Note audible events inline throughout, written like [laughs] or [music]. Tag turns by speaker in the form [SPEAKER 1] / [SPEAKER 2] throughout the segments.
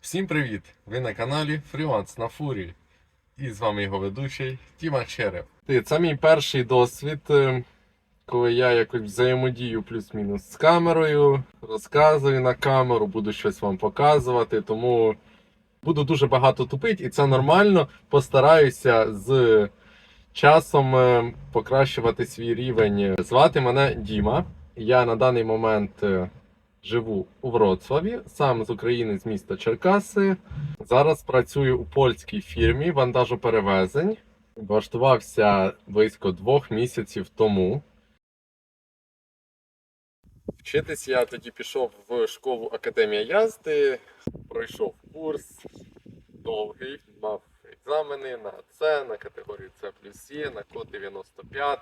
[SPEAKER 1] Всім привіт! Ви на каналі Фріланс на Фурі. І з вами його ведучий Тіма Черев. Це мій перший досвід, е, коли я якось взаємодію плюс-мінус з камерою, розказую на камеру, буду щось вам показувати, тому буду дуже багато тупити, і це нормально. Постараюся з часом е, покращувати свій рівень. Звати мене Діма. Я на даний момент. е, Живу у Вроцлаві, сам з України з міста Черкаси. Зараз працюю у польській фірмі вантажоперевезень. Влаштувався близько двох місяців тому. Вчитись я тоді пішов в школу Академія Язди, пройшов курс довгий, мав екзамени на С, на категорію С плюс Є, на код 95.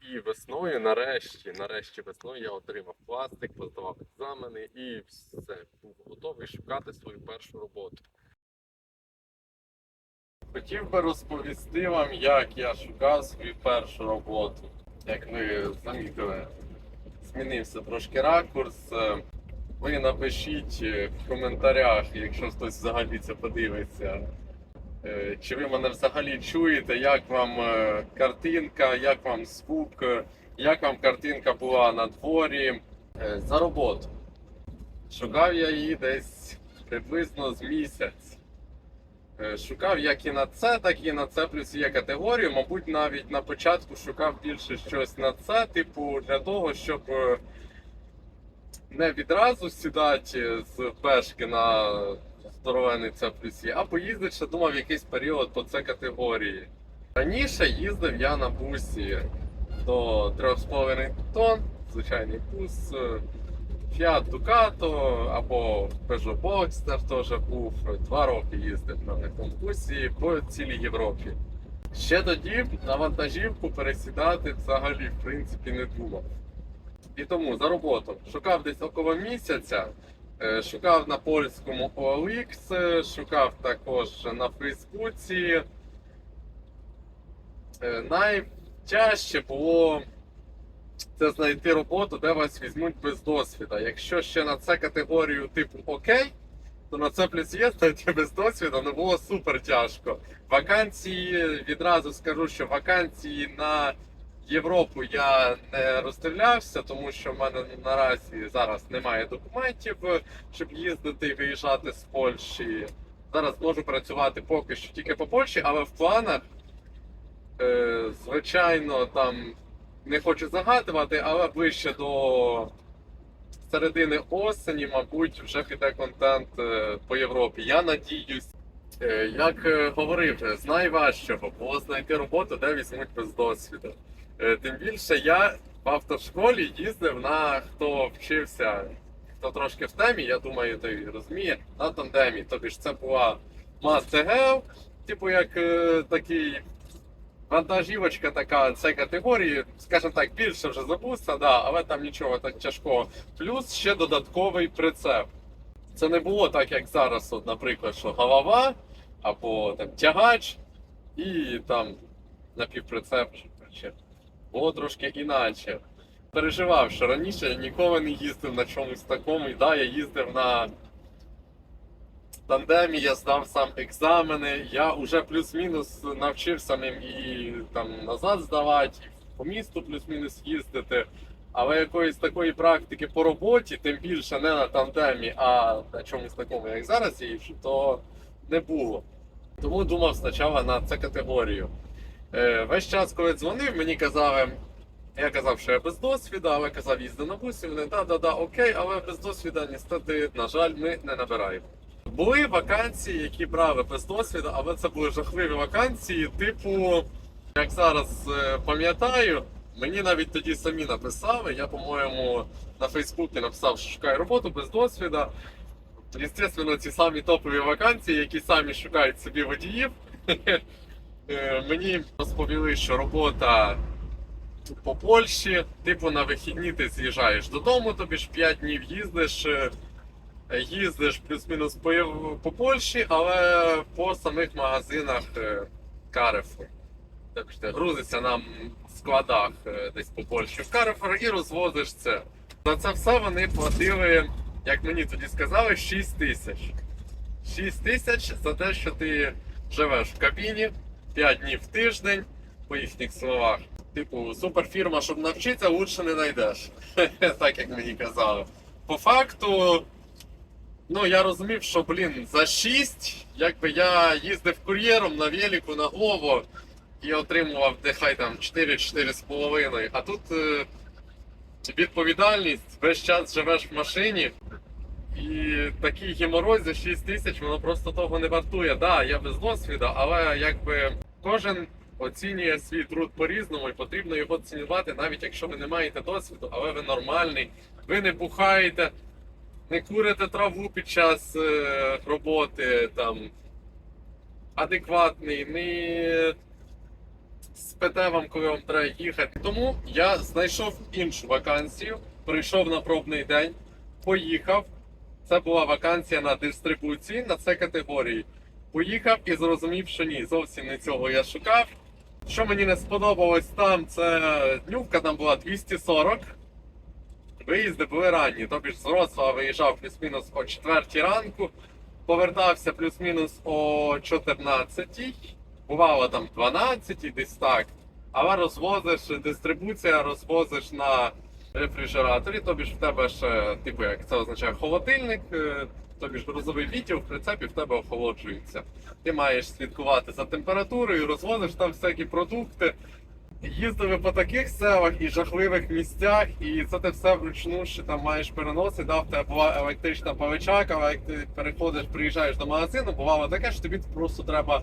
[SPEAKER 1] І весною, нарешті, нарешті весною я отримав пластик, поздавав екзамени і все, був готовий шукати свою першу роботу. Хотів би розповісти вам, як я шукав свою першу роботу. Як ви замітили, змінився трошки ракурс. Е, Ви напишіть е, в коментарях, якщо хтось взагалі це подивиться. Е, Чи ви мене взагалі чуєте? Як вам е, картинка, як вам звук, як вам картинка була на дворі Е, за роботу? Шукав я її десь приблизно з місяць. Шукав як і на це, так і на це плюс є категорію. Мабуть, навіть на початку шукав більше щось на це, типу, для того, щоб не відразу сідати з пешки на здоровений це плюс є, а поїздити ще думав якийсь період по це категорії. Раніше їздив я на бусі до 3,5 тонн, звичайний бус, е, Fiat Ducato або Peugeot Boxster теж був. Два роки їздив на такому бусі по цілій Європі. Ще тоді на вантажівку пересідати взагалі в принципі не думав. І тому за роботу шукав десь около місяця. Е, Шукав на польському OLX, е, шукав також на Фейсбуці. Е, Найтяжче було це знайти роботу, де вас візьмуть без досвіду. Якщо ще на це категорію типу окей, то на це плюс є знайти без досвіду не було супер тяжко. Вакансії відразу скажу, що вакансії на Європу я не роздивлявся, тому що в мене наразі зараз немає документів, щоб їздити і виїжджати з Польщі. Зараз можу працювати поки що тільки по Польщі, але в планах, е, звичайно, там не хочу загадувати, але ближче до середини осені, мабуть, вже піде контент е, по Європі. Я надіюсь. Е, Як е, говорив, з найважчого було знайти роботу, де візьмуть без досвіду. Е, Тим більше я в автошколі їздив на хто вчився, хто трошки в темі, я думаю, той розуміє, на тандемі. Тобі ж це була must-have, типу як е, такий вантажівочка така це категорії, скажімо так, більше вже забувся, да, але там нічого так тяжкого. Плюс ще додатковий прицеп. Це не було так, як зараз, от, наприклад, що голова або там тягач і там напівприцеп. чи- було трошки іначе. Переживав, що раніше я ніколи не їздив на чомусь такому. І да, я їздив на тандемі, я здав сам екзамени. Я вже плюс-мінус навчився ним і там назад здавати, і по місту плюс-мінус їздити. Але якоїсь такої практики по роботі, тим більше не на тандемі, а на чомусь такому, як зараз їжджу, то не було. Тому думав спочатку на цю категорію. Е, весь час, коли дзвонив, мені казали, я казав, що я без досвіду, але казав, їзди на бусі, вони да, да, да, окей, але без досвіду, ністоти, на жаль, ми не набираємо. Були вакансії, які брали без досвіду, але це були жахливі вакансії, типу, як зараз е, пам'ятаю, мені навіть тоді самі написали. Я, по-моєму, на Фейсбуці написав, що шукаю роботу без досвіду. Звісно, ці самі топові вакансії, які самі шукають собі водіїв. Е, Мені розповіли, що робота по Польщі, типу на вихідні ти з'їжджаєш додому, тобі ж 5 днів їздиш, е, їздиш плюс-мінус по, по Польщі, але по самих магазинах Карефу. Тобто грузиться нам складах е, десь по Польщі в Carrefour і розвозиш це. За це все вони платили, як мені тоді сказали, 6 тисяч. 6 тисяч за те, що ти живеш в кабіні 5 днів в тиждень, по їхніх словах. Типу, суперфірма, щоб навчитися, лучше не знайдеш. [laughs] так як мені казали. По факту, ну я розумів, що, блін, за 6, якби я їздив кур'єром на велику, на Глово і отримував нехай там 4-4,5. А тут е, відповідальність, весь час живеш в машині. І такий геморрой за 6 тисяч, воно просто того не вартує. Да, я без досвіду, але якби кожен оцінює свій труд по-різному і потрібно його цінувати, навіть якщо ви не маєте досвіду, але ви нормальний, ви не бухаєте, не курите траву під час е, роботи, там адекватний, не спите вам, коли вам треба їхати. Тому я знайшов іншу вакансію, прийшов на пробний день, поїхав. Це була вакансія на дистрибуції на це категорії. Поїхав і зрозумів, що ні, зовсім не цього я шукав. Що мені не сподобалось там, це днювка там була 240. Виїзди були ранні, тобі ж з Вроцлава виїжджав плюс-мінус о 4 ранку, повертався плюс-мінус о 14. Бувало там 12, десь так. Але розвозиш дистрибуція, розвозиш на рефрижераторі, тобі ж в тебе ще, типу, як це означає, холодильник, е, тобі ж грузовий відділ в прицепі в тебе охолоджується. Ти маєш слідкувати за температурою, розвозиш там всякі продукти. Їздили по таких селах і жахливих місцях, і це ти все вручну, що там маєш переносити. Да, в тебе була електрична павичака, але як ти переходиш, приїжджаєш до магазину, бувало таке, що тобі просто треба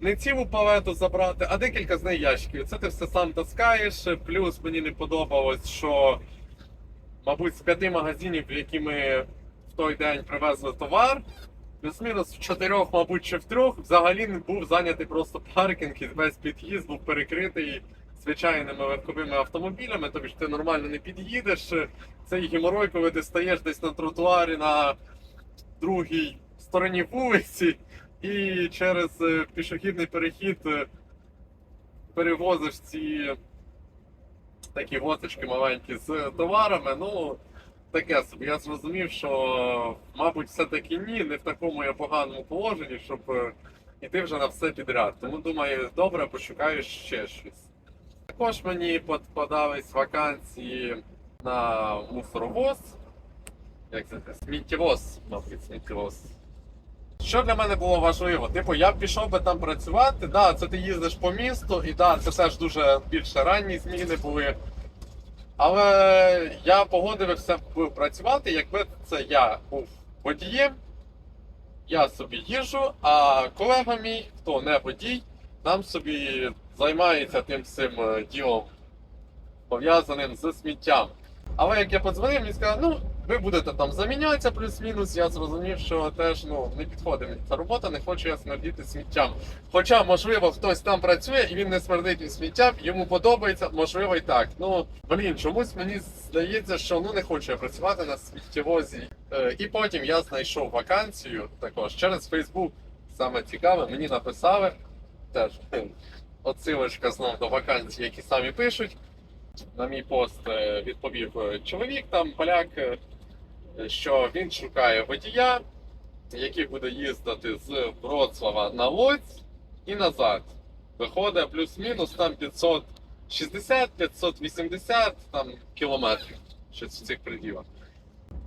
[SPEAKER 1] не цілу палету забрати, а декілька з неї ящиків. Це ти все сам таскаєш. Плюс мені не подобалось, що, мабуть, з п'яти магазинів, які ми в той день привезли товар, плюс-мінус в чотирьох, мабуть, чи в трьох, взагалі не був зайнятий просто паркінг і весь під'їзд був перекритий звичайними легковими автомобілями, тобі ж ти нормально не під'їдеш. Цей геморой, коли ти стаєш десь на тротуарі на другій стороні вулиці і через е, пішохідний перехід е, перевозиш ці такі госочки маленькі з товарами. Ну, таке собі. Я зрозумів, що, мабуть, все-таки ні, не в такому я поганому положенні, щоб е, іти вже на все підряд. Тому думаю, добре, пошукаю ще щось. Також мені подались вакансії на мусоровоз. Як це? Сміттєвоз, мабуть, сміттєвоз. Що для мене було важливо? Типу, я пішов би там працювати, да, це ти їздиш по місту, і да, це теж дуже більше ранні зміни були. Але я погодився б працювати, якби це я був водієм, я собі їжджу, а колега мій, хто не водій, там собі займається тим всім е, ділом, пов'язаним з сміттям. Але як я подзвонив, він сказав, ну, ви будете там замінятися плюс-мінус, я зрозумів, що теж ну, не підходить мені ця робота, не хочу я смердіти сміттям. Хоча, можливо, хтось там працює і він не смердить сміттям, йому подобається, можливо, і так. Ну, блін, чомусь мені здається, що ну не хочу я працювати на сміттєвозі. Е, і потім я знайшов вакансію також через Facebook. Саме цікаве, мені написали теж отсилочка знов до вакансій, які самі пишуть. На мій пост е, відповів е, чоловік, там поляк, е, що він шукає водія, який буде їздити з Вроцлава на Лодзь і назад. Виходить плюс-мінус там 560-580 там, кілометрів. Щось в цих приділах.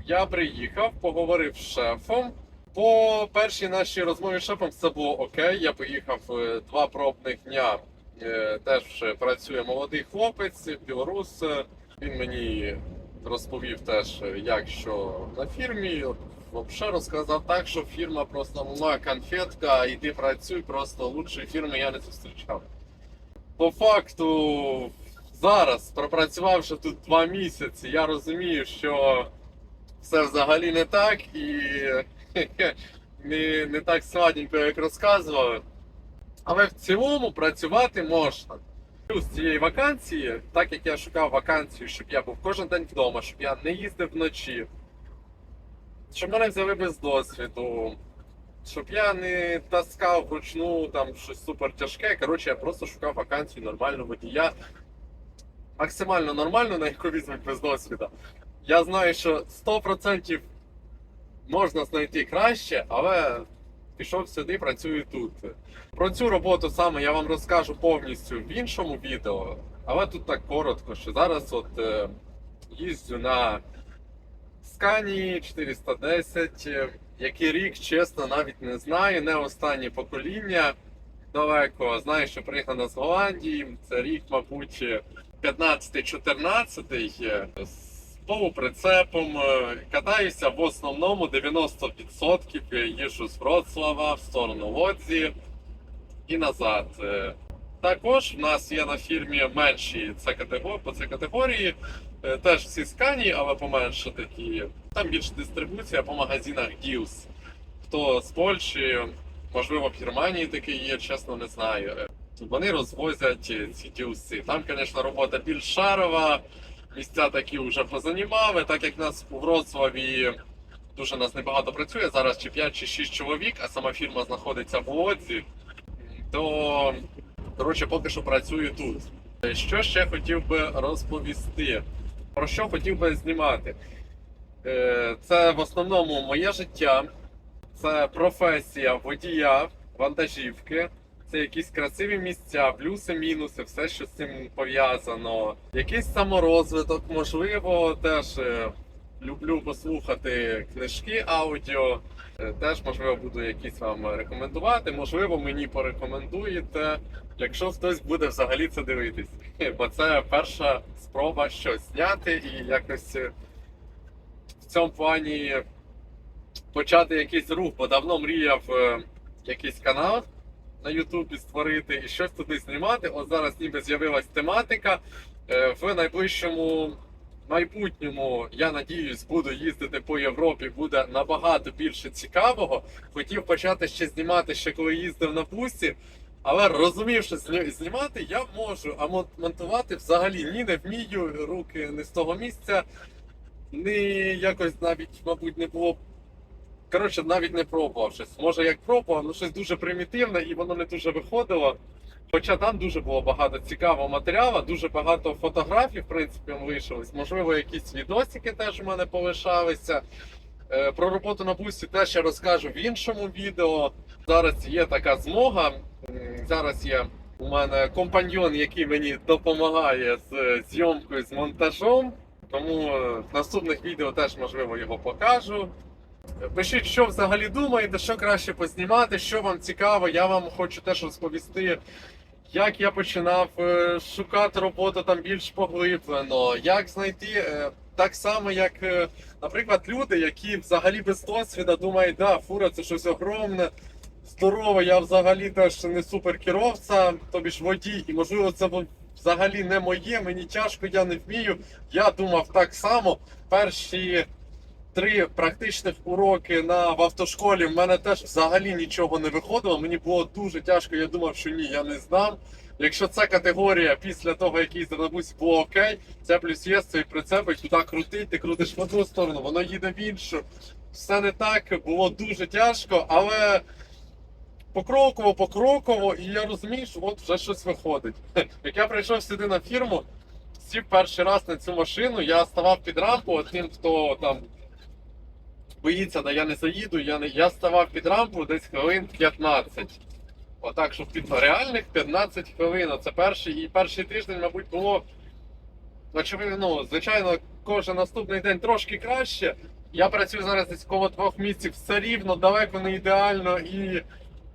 [SPEAKER 1] Я приїхав, поговорив з шефом. По першій нашій розмові з шефом все було окей. Я поїхав е, два пробних дня. Е, Теж працює молодий хлопець, білорус. Він мені розповів теж, як що на фірмі. Взагалі розказав так, що фірма просто мала конфетка, і ти працюй, просто лучшої фірми я не зустрічав. По факту, зараз, пропрацювавши тут два місяці, я розумію, що все взагалі не так і [laughs] не, не так сладенько, як розказували. Але в цілому працювати можна. Плюс цієї вакансії, так як я шукав вакансію, щоб я був кожен день вдома, щоб я не їздив вночі, щоб мене взяли без досвіду, щоб я не таскав вручну там щось супер тяжке. Коротше, я просто шукав вакансію нормального водія максимально нормальну, на яку візьмуть без досвіду. Я знаю, що 100% можна знайти краще, але пішов сюди, працюю тут. Про цю роботу саме я вам розкажу повністю в іншому відео, але тут так коротко, що зараз от е, їздю на Scania 410, е, який рік, чесно, навіть не знаю, не останнє покоління далеко. Знаю, що приїхана з Голландії. Це рік, мабуть, 15-14 е, з полуприцепом. е, Катаюся в основному 90% їжджу з Вроцлава в сторону Лодзі і назад. Е, Також в нас є на фірмі менші це категорії, по цій категорії. Е, Теж всі скані, але поменше такі. Там більше дистрибуція по магазинах Ділс. Хто з Польщі, можливо, в Германії такий є, чесно не знаю. Е, Вони розвозять е, ці ділси. Там, звісно, робота більш шарова, місця такі вже позанімали, так як нас у Вроцлаві дуже нас небагато працює, зараз чи 5 чи 6 чоловік, а сама фірма знаходиться в Лодзі, то коротше, поки що працюю тут. Що ще хотів би розповісти? Про що хотів би знімати? Е, Це в основному моє життя, це професія водія, вантажівки, це якісь красиві місця, плюси, мінуси, все, що з цим пов'язано. Якийсь саморозвиток, можливо, теж е, люблю послухати книжки аудіо. Е, Теж, можливо, буду якісь вам рекомендувати. Можливо, мені порекомендуєте, якщо хтось буде взагалі це дивитись. [laughs] Бо це перша спроба щось зняти і якось е, в цьому плані почати якийсь рух, бо давно мріяв якийсь канал на Ютубі створити і щось туди знімати. От зараз ніби з'явилась тематика. Е, В найближчому майбутньому, я надіюсь, буду їздити по Європі, буде набагато більше цікавого. Хотів почати ще знімати, ще коли їздив на бусі. Але розумів, що знімати я можу, а монтувати взагалі ні не вмію, руки не з того місця, ні якось навіть, мабуть, не було. Коротше, навіть не пробував щось. Може, як пробував, ну щось дуже примітивне і воно не дуже виходило. Хоча там дуже було багато цікавого матеріалу, дуже багато фотографій, в принципі, лишилось. Можливо, якісь відосики теж у мене полишалися. Е, Про роботу на бусі теж я розкажу в іншому відео. Зараз є така змога. Зараз є у мене компаньйон, який мені допомагає з е, зйомкою, з монтажом. Тому е, в наступних відео теж можливо його покажу. Пишіть, що взагалі думаєте, що краще познімати, що вам цікаво. Я вам хочу теж розповісти, як я починав е, шукати роботу там більш поглиблено, як знайти е, так само, як, е, наприклад, люди, які взагалі без досвіду думають, да, фура це щось огромне. Здорово, я взагалі теж не суперкеровця, тобі ж водій, і можливо це взагалі не моє, мені тяжко, я не вмію. Я думав так само. Перші три практичних уроки на в автошколі в мене теж взагалі нічого не виходило. Мені було дуже тяжко. Я думав, що ні, я не здам. Якщо ця категорія після того, як їздив на бусі, було окей, це плюс є цей прицеп, туди крутить, ти крутиш в одну сторону, воно їде в іншу. Все не так, було дуже тяжко, але покроково, покроково, і я розумію, що от вже щось виходить. [laughs] Як я прийшов сюди на фірму, сів перший раз на цю машину, я ставав під рампу, тим, хто там боїться, да я не заїду, я не я ставав під рампу десь хвилин 15. Отак, щоб під реальних 15 хвилин. Це перший і перший тиждень, мабуть, було. Очевидно, ну, звичайно, кожен наступний день трошки краще. Я працюю зараз десь коло двох місяців, все рівно, далеко не ідеально і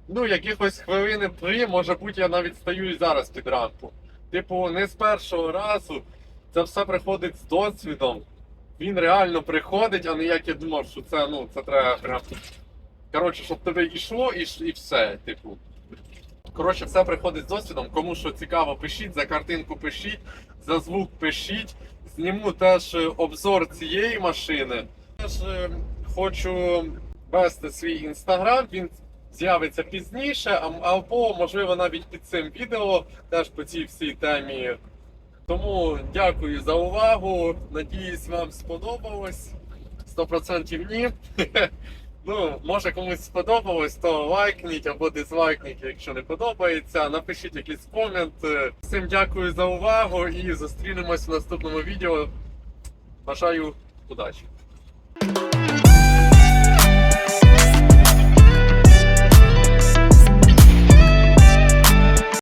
[SPEAKER 1] ну, якихось хвилини три, може бути, я навіть стаю і зараз під рампу. Типу, не з першого разу. Це все приходить з досвідом. Він реально приходить, а не як я думав, що це, ну, це треба прям. Коротше, щоб тебе йшло і, і все. Типу. Коротше, все приходить з досвідом. Кому що цікаво, пишіть, за картинку пишіть, за звук пишіть. Зніму теж обзор цієї машини. Теж е, хочу вести свій інстаграм. Він з'явиться пізніше, або, можливо, навіть під цим відео, теж по цій всій темі. Тому дякую за увагу. Надіюсь, вам сподобалось. 100% ні. [laughs] Ну, може комусь сподобалось, то лайкніть або дизлайкніть, якщо не подобається. Напишіть якийсь комент. Всім дякую за увагу і зустрінемось в наступному відео. Бажаю удачі!